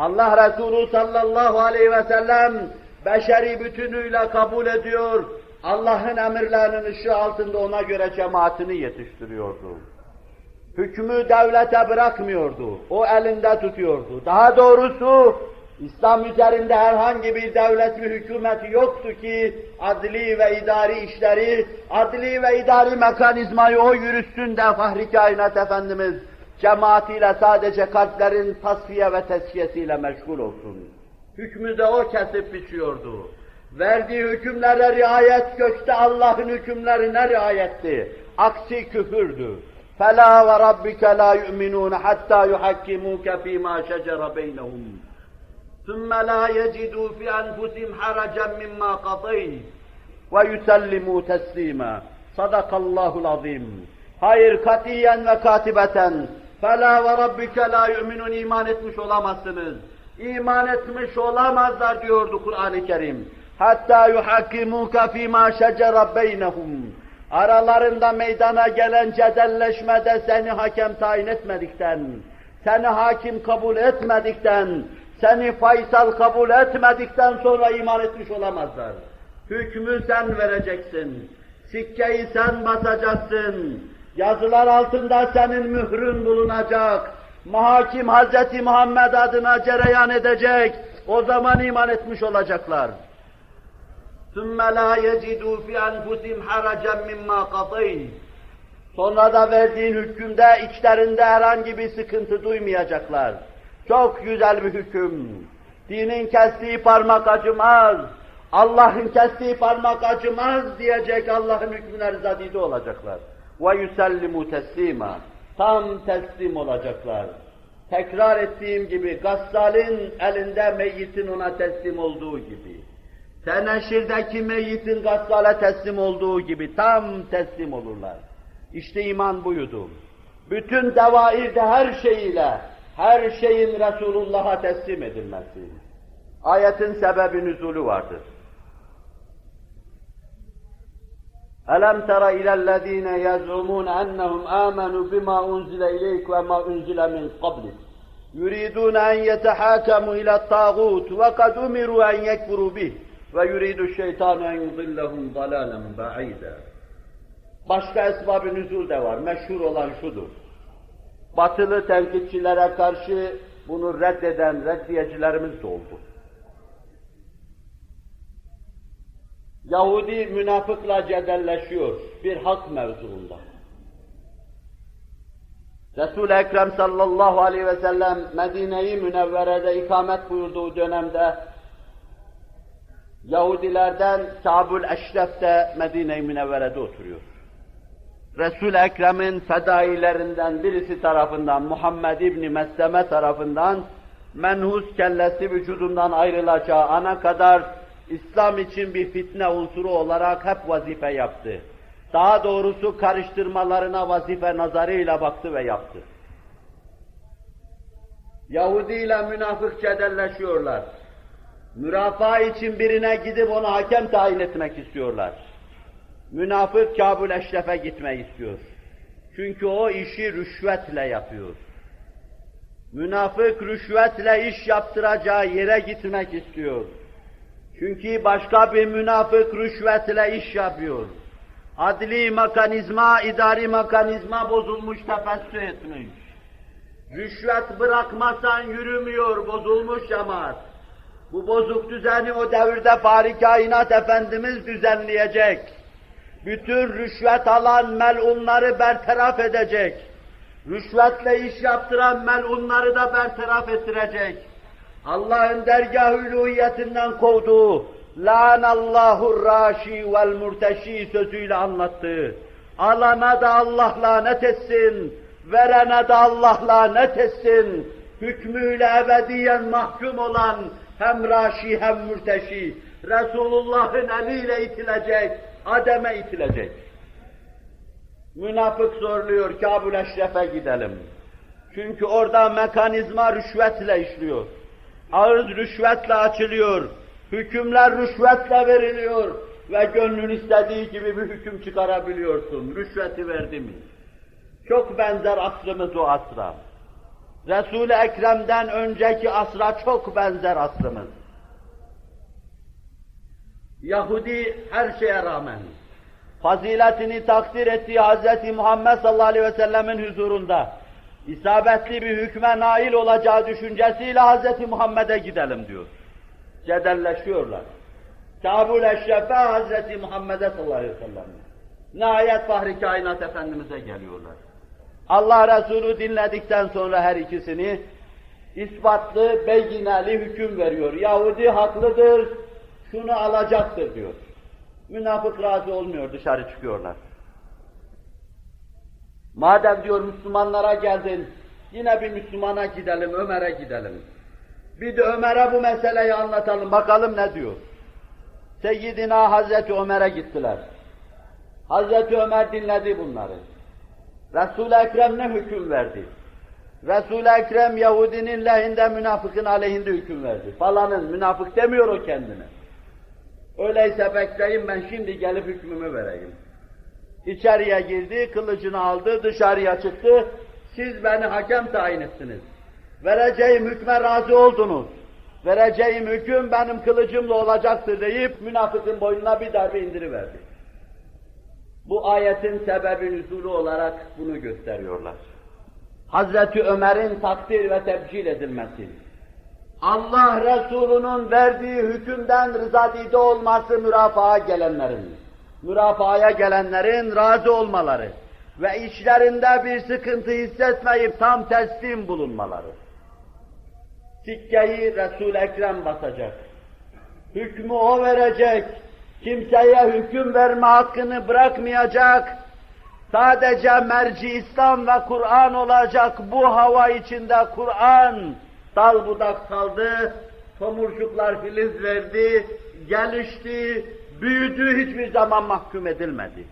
Allah Resulü sallallahu aleyhi ve sellem beşeri bütünüyle kabul ediyor. Allah'ın emirlerinin ışığı altında ona göre cemaatini yetiştiriyordu. Hükmü devlete bırakmıyordu. O elinde tutuyordu. Daha doğrusu İslam üzerinde herhangi bir devlet ve hükümeti yoktu ki adli ve idari işleri, adli ve idari mekanizmayı o yürütsün de Fahri Kainat Efendimiz cemaatiyle sadece kalplerin tasfiye ve tezkiyesiyle meşgul olsun. Hükmü de o kesip biçiyordu. Verdiği hükümlere riayet göçte Allah'ın hükümlerine riayetti. Aksi küfürdü. فَلَا وَرَبِّكَ لَا يُؤْمِنُونَ حَتَّى يُحَكِّمُوكَ فِي مَا شَجَرَ بَيْنَهُمْ ثُمَّ لَا يَجِدُوا فِي أَنفُسِهِمْ حَرَجًا مِمَّا قَضَيْتَ وَيُسَلِّمُوا تَسْلِيمًا صَدَقَ اللّٰهُ الْعَظِيمُ Hayır katiyen ve katibeten فَلَا وَرَبِّكَ لَا يُؤْمِنُونَ iman etmiş olamazsınız. İman etmiş olamazlar diyordu Kur'an-ı Kerim. Hatta yuhakkimuka fîmâ şecere beynehum. Aralarında meydana gelen cedelleşmede seni hakem tayin etmedikten, seni hakim kabul etmedikten, seni faysal kabul etmedikten sonra iman etmiş olamazlar. Hükmü sen vereceksin. Sikkeyi sen basacaksın. Yazılar altında senin mührün bulunacak. Mahakim Hazreti Muhammed adına cereyan edecek. O zaman iman etmiş olacaklar. ثُمَّ لَا يَجِدُوا فِي أَنْفُسِهِمْ حَرَجًا مِمَّا قَضَيْتَ Sonra da verdiğin hükümde içlerinde herhangi bir sıkıntı duymayacaklar. Çok güzel bir hüküm. Dinin kestiği parmak acımaz. Allah'ın kestiği parmak acımaz diyecek Allah'ın hükmüne rızadide olacaklar. ve yusellimu teslima. Tam teslim olacaklar. Tekrar ettiğim gibi gassalın elinde meyyitin ona teslim olduğu gibi. Teneşirdeki meyyitin gassale teslim olduğu gibi tam teslim olurlar. İşte iman buydu. Bütün devairde her şeyiyle, her şeyin Resulullah'a teslim edilmesi. Ayetin sebebi nüzulu vardır. ألم تر إلى الذين يزعمون أنهم آمنوا بما أنزل إليك وما أنزل من قبلك يريدون أن يتحاكموا إلى الطاغوت وقد أمروا أن يكفروا به ويريد الشيطان أن يضلهم ضلالا بعيدا Başka esbab-ı nüzul de var. Meşhur olan şudur. Batılı tenkitçilere karşı bunu reddeden reddiyecilerimiz de oldu. Yahudi münafıkla cedelleşiyor bir hak mevzuunda. Resul-i Ekrem sallallahu aleyhi ve sellem Medine-i Münevvere'de ikamet buyurduğu dönemde Yahudilerden Kâbul Eşref de Medine-i Münevvere'de oturuyor. Resul-i Ekrem'in fedailerinden birisi tarafından, Muhammed İbni Mesleme tarafından menhus kellesi vücudundan ayrılacağı ana kadar İslam için bir fitne unsuru olarak hep vazife yaptı. Daha doğrusu karıştırmalarına vazife nazarıyla baktı ve yaptı. Yahudi ile münafık cedelleşiyorlar. Mürafaa için birine gidip ona hakem tayin etmek istiyorlar. Münafık Kabul Eşref'e gitmeyi istiyor. Çünkü o işi rüşvetle yapıyor. Münafık rüşvetle iş yaptıracağı yere gitmek istiyor. Çünkü başka bir münafık rüşvetle iş yapıyor. Adli mekanizma, idari mekanizma bozulmuş, tefessü etmiş. Rüşvet bırakmasan yürümüyor, bozulmuş cemaat. Bu bozuk düzeni o devirde Fahri Kainat Efendimiz düzenleyecek. Bütün rüşvet alan melunları bertaraf edecek. Rüşvetle iş yaptıran melunları da bertaraf ettirecek. Allah'ın dergah-ı kovduğu Lânallâhu râşî vel murteşî sözüyle anlattı. Alana da Allah lanet etsin, verene de Allah lanet etsin. Hükmüyle ebediyen mahkum olan hem raşi hem mürteşi, Resulullah'ın eliyle itilecek, Adem'e itilecek. Münafık zorluyor, Kabul Eşref'e gidelim. Çünkü orada mekanizma rüşvetle işliyor. Ağız rüşvetle açılıyor. Hükümler rüşvetle veriliyor. Ve gönlün istediği gibi bir hüküm çıkarabiliyorsun. Rüşveti verdi mi? Çok benzer asrımız o asra. Resul-i Ekrem'den önceki asra çok benzer aslımız. Yahudi her şeye rağmen faziletini takdir ettiği Hz. Muhammed sallallahu aleyhi ve sellemin huzurunda isabetli bir hükme nail olacağı düşüncesiyle Hz. Muhammed'e gidelim diyor. Cedelleşiyorlar. Kabul eşrefe Hz. Muhammed'e sallallahu aleyhi ve sellem. Nihayet Fahri Kainat Efendimiz'e geliyorlar. Allah Resulü dinledikten sonra her ikisini ispatlı, beygineli hüküm veriyor. Yahudi haklıdır, şunu alacaktır diyor. Münafık razı olmuyor, dışarı çıkıyorlar. Madem diyor Müslümanlara geldin, yine bir Müslümana gidelim, Ömer'e gidelim. Bir de Ömer'e bu meseleyi anlatalım, bakalım ne diyor. Seyyidina Hazreti Ömer'e gittiler. Hazreti Ömer dinledi bunları. Resul-i Ekrem ne hüküm verdi? Resul-i Ekrem Yahudinin lehinde, münafıkın aleyhinde hüküm verdi. Falanın, münafık demiyor o kendine. Öyleyse bekleyin ben şimdi gelip hükmümü vereyim. İçeriye girdi, kılıcını aldı, dışarıya çıktı. Siz beni hakem tayin ettiniz. Vereceğim hükme razı oldunuz. Vereceğim hüküm benim kılıcımla olacaktır deyip münafıkın boynuna bir darbe indiriverdi. Bu ayetin sebebi nüzulü olarak bunu gösteriyorlar. Hazreti Ömer'in takdir ve tebcil edilmesi, Allah Resulü'nün verdiği hükümden rızadide olması mürafaa gelenlerin, mürafaaya gelenlerin razı olmaları ve içlerinde bir sıkıntı hissetmeyip tam teslim bulunmaları. Sikkeyi Resul-i Ekrem basacak. Hükmü o verecek. Kimseye hüküm verme hakkını bırakmayacak. Sadece merci İslam ve Kur'an olacak bu hava içinde Kur'an dal budak saldı, tomurcuklar filiz verdi, gelişti, büyüdü hiçbir zaman mahkum edilmedi.